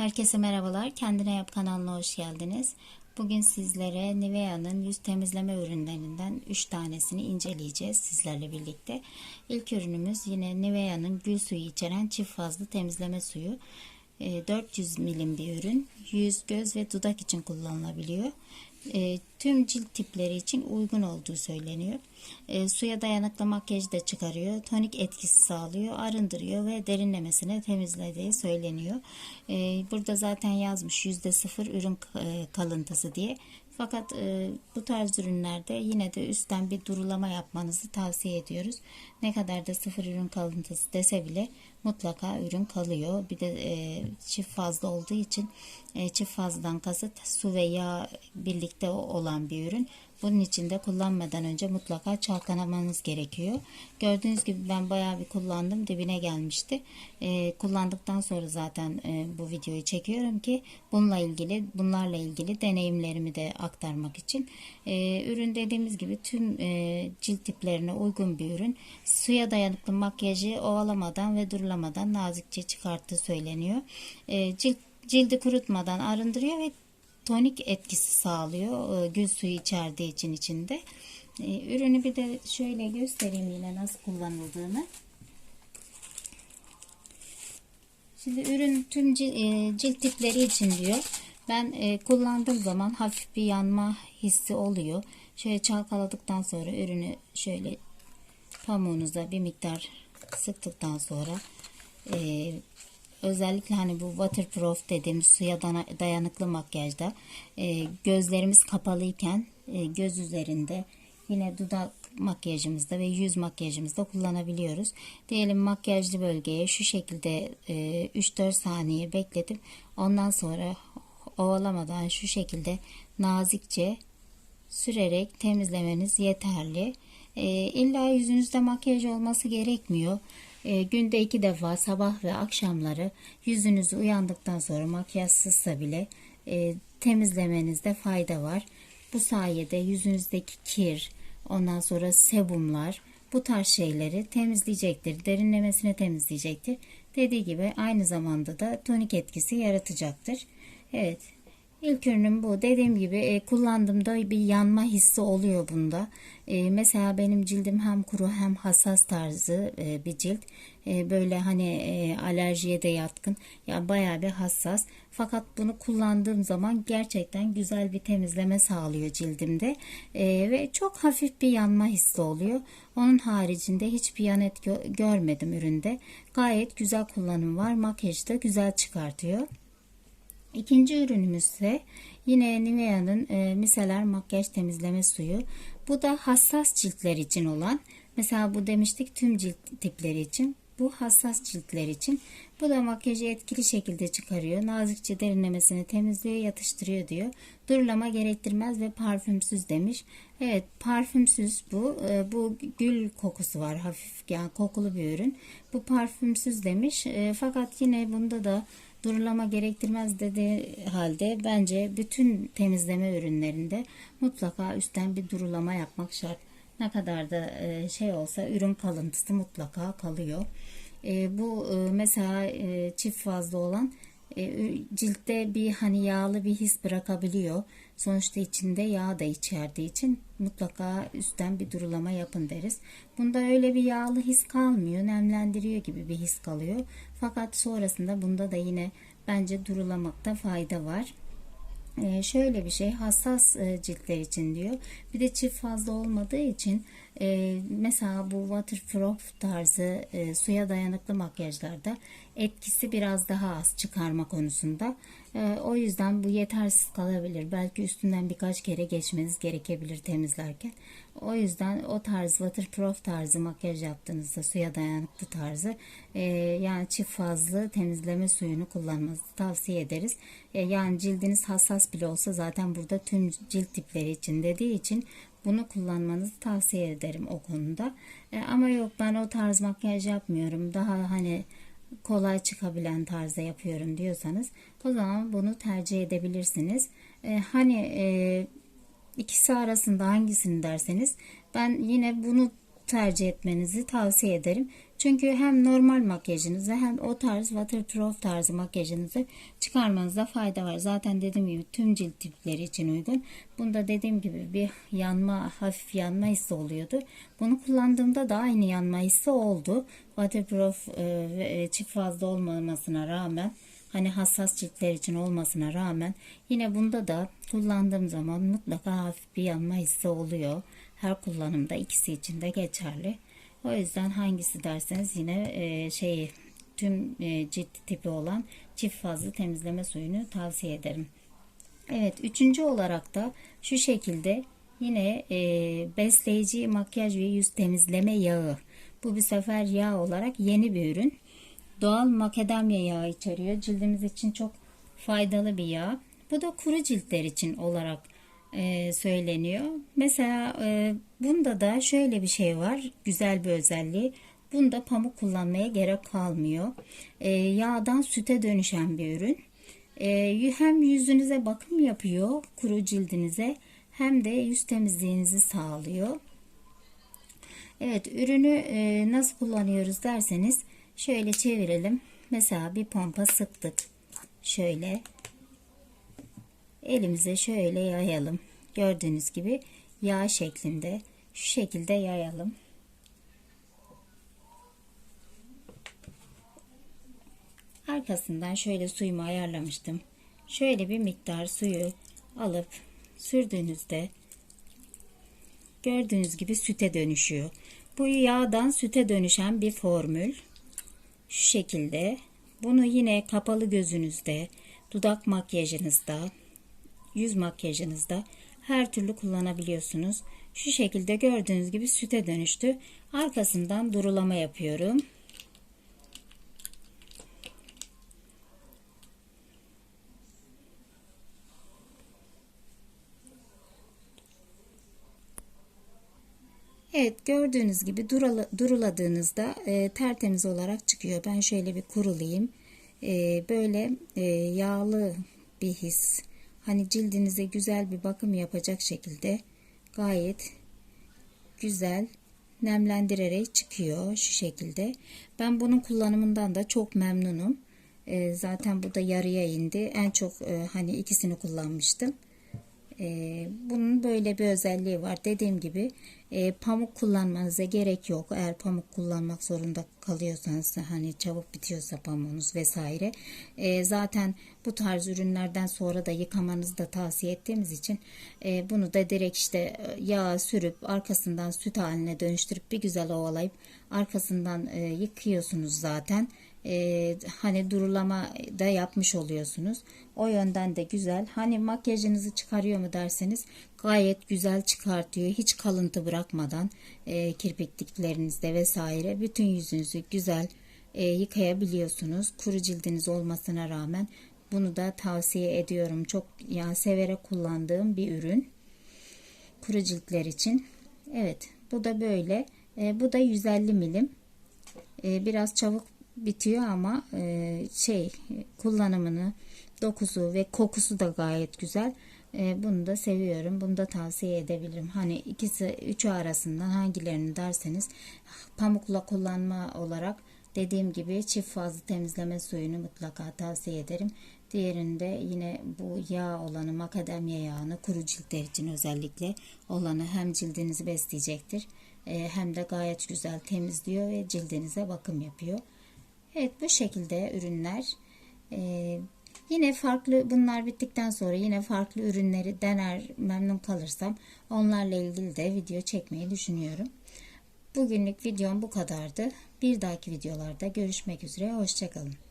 Herkese merhabalar. Kendine Yap kanalına hoş geldiniz. Bugün sizlere Nivea'nın yüz temizleme ürünlerinden 3 tanesini inceleyeceğiz sizlerle birlikte. İlk ürünümüz yine Nivea'nın gül suyu içeren çift fazlı temizleme suyu. E, 400 milim bir ürün. Yüz, göz ve dudak için kullanılabiliyor. E, tüm cilt tipleri için uygun olduğu söyleniyor. E, suya dayanıklı makyajı da çıkarıyor. Tonik etkisi sağlıyor, arındırıyor ve derinlemesine temizlediği söyleniyor. E, burada zaten yazmış %0 ürün e, kalıntısı diye. Fakat e, bu tarz ürünlerde yine de üstten bir durulama yapmanızı tavsiye ediyoruz. Ne kadar da sıfır ürün kalıntısı dese bile mutlaka ürün kalıyor. Bir de e, çift fazla olduğu için e, çift fazladan kasıt su ve yağ birlikte olan bir ürün. Bunun için de kullanmadan önce mutlaka çalkalamanız gerekiyor. Gördüğünüz gibi ben bayağı bir kullandım. Dibine gelmişti. E, kullandıktan sonra zaten e, bu videoyu çekiyorum ki bununla ilgili bunlarla ilgili deneyimlerimi de aktarmak için. E, ürün dediğimiz gibi tüm e, cilt tiplerine uygun bir ürün. Suya dayanıklı makyajı ovalamadan ve durulamadan nazikçe çıkarttığı söyleniyor. E, cilt cildi kurutmadan arındırıyor ve tonik etkisi sağlıyor. E, gül suyu içerdiği için içinde. E, ürünü bir de şöyle göstereyim yine nasıl kullanıldığını. Şimdi ürün tüm e, cilt tipleri için diyor. Ben kullandığım zaman hafif bir yanma hissi oluyor. Şöyle çalkaladıktan sonra ürünü şöyle pamuğunuza bir miktar sıktıktan sonra özellikle hani bu waterproof dediğimiz suya dayanıklı makyajda e, gözlerimiz kapalıyken e, göz üzerinde yine dudak makyajımızda ve yüz makyajımızda kullanabiliyoruz. Diyelim makyajlı bölgeye şu şekilde e, 3-4 saniye bekletip ondan sonra ovalamadan şu şekilde nazikçe sürerek temizlemeniz yeterli. E, illa yüzünüzde makyaj olması gerekmiyor. E, günde iki defa sabah ve akşamları yüzünüzü uyandıktan sonra makyajsızsa bile e, temizlemenizde fayda var. Bu sayede yüzünüzdeki kir, ondan sonra sebumlar, bu tarz şeyleri temizleyecektir. Derinlemesine temizleyecektir. Dediği gibi aynı zamanda da tonik etkisi yaratacaktır. Evet. İlk ürünüm bu. Dediğim gibi e, kullandığımda bir yanma hissi oluyor bunda. E, mesela benim cildim hem kuru hem hassas tarzı e, bir cilt. E, böyle hani e, alerjiye de yatkın. Ya bayağı bir hassas. Fakat bunu kullandığım zaman gerçekten güzel bir temizleme sağlıyor cildimde. E, ve çok hafif bir yanma hissi oluyor. Onun haricinde hiçbir yan etki görmedim üründe. Gayet güzel kullanım var. Makyajı da güzel çıkartıyor. İkinci ürünümüz ise yine Nivea'nın e, miseler makyaj temizleme suyu. Bu da hassas ciltler için olan. Mesela bu demiştik tüm cilt tipleri için. Bu hassas ciltler için. Bu da makyajı etkili şekilde çıkarıyor. Nazikçe derinlemesini temizliyor, yatıştırıyor diyor. Durulama gerektirmez ve parfümsüz demiş. Evet parfümsüz bu. E, bu gül kokusu var hafif yani kokulu bir ürün. Bu parfümsüz demiş. E, fakat yine bunda da durulama gerektirmez dediği halde bence bütün temizleme ürünlerinde mutlaka üstten bir durulama yapmak şart. Ne kadar da e, şey olsa ürün kalıntısı mutlaka kalıyor. E, bu e, mesela çift fazla olan ciltte bir hani yağlı bir his bırakabiliyor. Sonuçta içinde yağ da içerdiği için mutlaka üstten bir durulama yapın deriz. Bunda öyle bir yağlı his kalmıyor. Nemlendiriyor gibi bir his kalıyor. Fakat sonrasında bunda da yine bence durulamakta fayda var. Ee, şöyle bir şey hassas e, ciltler için diyor. Bir de çift fazla olmadığı için e, mesela bu waterproof tarzı e, suya dayanıklı makyajlarda etkisi biraz daha az çıkarma konusunda. E, o yüzden bu yetersiz kalabilir. Belki üstünden birkaç kere geçmeniz gerekebilir temizlerken. O yüzden o tarz waterproof tarzı makyaj yaptığınızda suya dayanıklı tarzı e, yani çift fazlı temizleme suyunu kullanmanızı tavsiye ederiz. E, yani cildiniz hassas bile olsa zaten burada tüm cilt tipleri için dediği için bunu kullanmanızı tavsiye ederim o konuda. E, ama yok ben o tarz makyaj yapmıyorum. Daha hani kolay çıkabilen tarzda yapıyorum diyorsanız o zaman bunu tercih edebilirsiniz. E, hani e, ikisi arasında hangisini derseniz ben yine bunu tercih etmenizi tavsiye ederim. Çünkü hem normal makyajınızı hem o tarz waterproof tarzı makyajınızı çıkarmanızda fayda var. Zaten dediğim gibi tüm cilt tipleri için uygun. Bunda dediğim gibi bir yanma, hafif yanma hissi oluyordu. Bunu kullandığımda da aynı yanma hissi oldu. Waterproof e, ve çift fazla olmamasına rağmen hani hassas ciltler için olmasına rağmen yine bunda da kullandığım zaman mutlaka hafif bir yanma hissi oluyor. Her kullanımda ikisi için de geçerli. O yüzden hangisi derseniz yine e, şeyi tüm e, cilt tipi olan çift fazlı temizleme suyunu tavsiye ederim. Evet üçüncü olarak da şu şekilde yine e, besleyici makyaj ve yüz temizleme yağı. Bu bir sefer yağ olarak yeni bir ürün. Doğal makadamya yağı içeriyor. Cildimiz için çok faydalı bir yağ. Bu da kuru ciltler için olarak e, söyleniyor. Mesela e, bunda da şöyle bir şey var. Güzel bir özelliği. Bunda pamuk kullanmaya gerek kalmıyor. E, yağdan süte dönüşen bir ürün. E, hem yüzünüze bakım yapıyor kuru cildinize hem de yüz temizliğinizi sağlıyor. Evet ürünü e, nasıl kullanıyoruz derseniz şöyle çevirelim. Mesela bir pompa sıktık. Şöyle elimize şöyle yayalım. Gördüğünüz gibi yağ şeklinde şu şekilde yayalım. Arkasından şöyle suyumu ayarlamıştım. Şöyle bir miktar suyu alıp sürdüğünüzde gördüğünüz gibi süte dönüşüyor. Bu yağdan süte dönüşen bir formül. Şu şekilde. Bunu yine kapalı gözünüzde, dudak makyajınızda, yüz makyajınızda her türlü kullanabiliyorsunuz. Şu şekilde gördüğünüz gibi süte dönüştü. Arkasından durulama yapıyorum. Evet gördüğünüz gibi durula, duruladığınızda e, tertemiz olarak çıkıyor. Ben şöyle bir kurulayayım. E, böyle e, yağlı bir his. Hani cildinize güzel bir bakım yapacak şekilde gayet güzel nemlendirerek çıkıyor şu şekilde. Ben bunun kullanımından da çok memnunum. E, zaten bu da yarıya indi. En çok e, hani ikisini kullanmıştım. E, bunun böyle bir özelliği var. Dediğim gibi e, pamuk kullanmanıza gerek yok. Eğer pamuk kullanmak zorunda kalıyorsanız hani çabuk bitiyorsa pamuğunuz vesaire. E, zaten bu tarz ürünlerden sonra da yıkamanızı da tavsiye ettiğimiz için e, bunu da direkt işte e, yağ sürüp arkasından süt haline dönüştürüp bir güzel ovalayıp arkasından e, yıkıyorsunuz zaten e, hani durulama da yapmış oluyorsunuz. O yönden de güzel. Hani makyajınızı çıkarıyor mu derseniz gayet güzel çıkartıyor. Hiç kalıntı bırakmadan e, kirpiklerinizde vesaire bütün yüzünüzü güzel e, yıkayabiliyorsunuz. Kuru cildiniz olmasına rağmen bunu da tavsiye ediyorum. Çok yani severek kullandığım bir ürün. Kuru ciltler için. Evet bu da böyle. E, bu da 150 milim. E, biraz çabuk bitiyor ama e, şey kullanımını dokusu ve kokusu da gayet güzel. E, bunu da seviyorum. Bunu da tavsiye edebilirim. Hani ikisi üçü arasından hangilerini derseniz pamukla kullanma olarak dediğim gibi çift fazlı temizleme suyunu mutlaka tavsiye ederim. Diğerinde yine bu yağ olanı makademya yağını kuru ciltler için özellikle olanı hem cildinizi besleyecektir e, hem de gayet güzel temizliyor ve cildinize bakım yapıyor. Evet bu şekilde ürünler. Ee, yine farklı bunlar bittikten sonra yine farklı ürünleri dener memnun kalırsam onlarla ilgili de video çekmeyi düşünüyorum. Bugünlük videom bu kadardı. Bir dahaki videolarda görüşmek üzere. Hoşçakalın.